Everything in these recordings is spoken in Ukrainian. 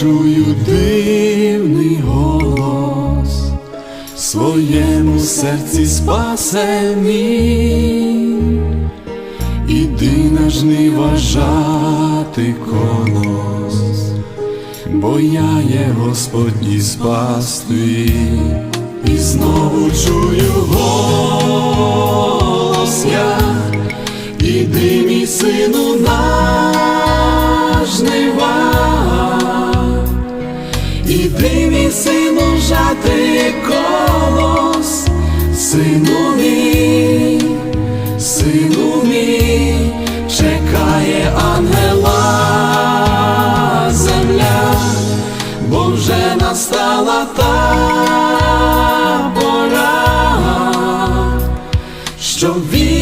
чую дивний голос, в своєму серці спасе мій, іди на жнива жати колос, бо я є Господь і спас твій, і знову чую голос я, іди, мій сину, на сину мій, сину мій, чекає ангела земля, бо вже настала та пора, що відділить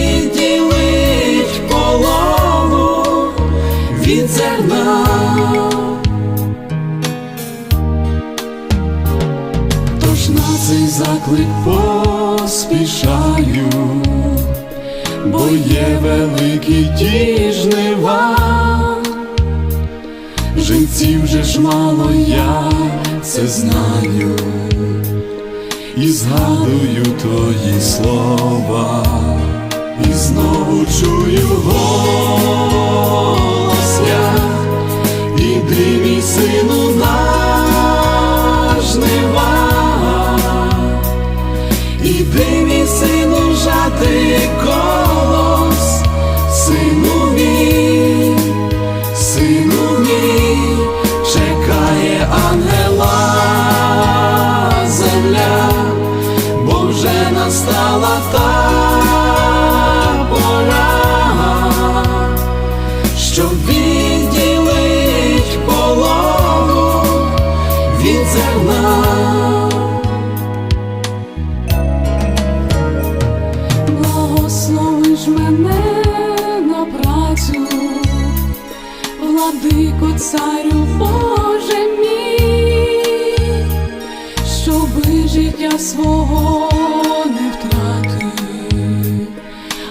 Тож на цей заклик поспішаю, бо є великі ті жнива, жінців же ж мало я це знаю, і згадую твої слова, і знову чую голос я, іди, мій сину, що відділить полову від зерна. Благословиш мене на працю, владико царю Боже мій, щоби життя свого не втратив,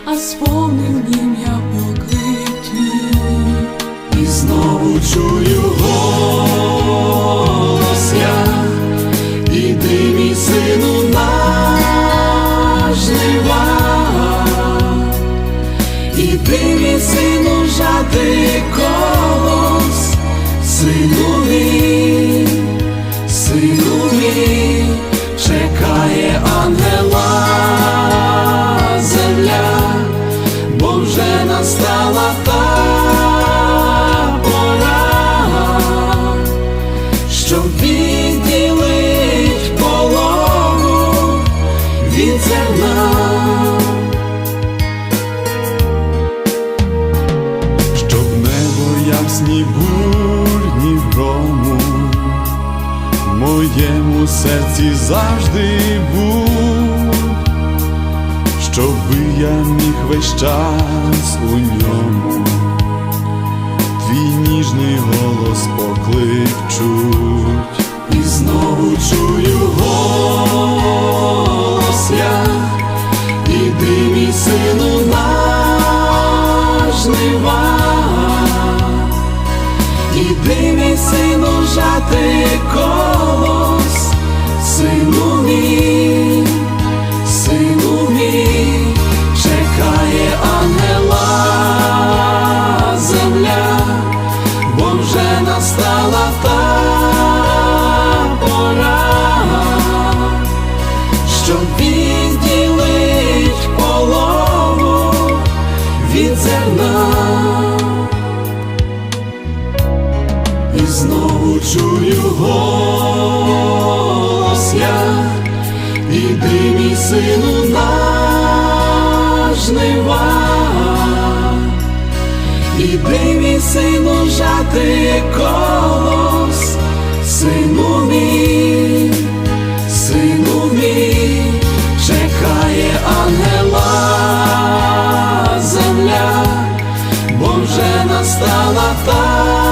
а сповнив нім знову чую моєму серці завжди був, щоби я міг весь час у ньому, твій ніжний голос поклик чуть, і знову чую голос я, іди, мій сину, на жнива, іди, мій сину, жати настала та пора, що відділить полову від зерна. І знову чую голос я, іди, мій сину, на жнива, Іди, мій сину, жати колос, сину мій, сину мій, чекає ангела земля, бо вже настала та.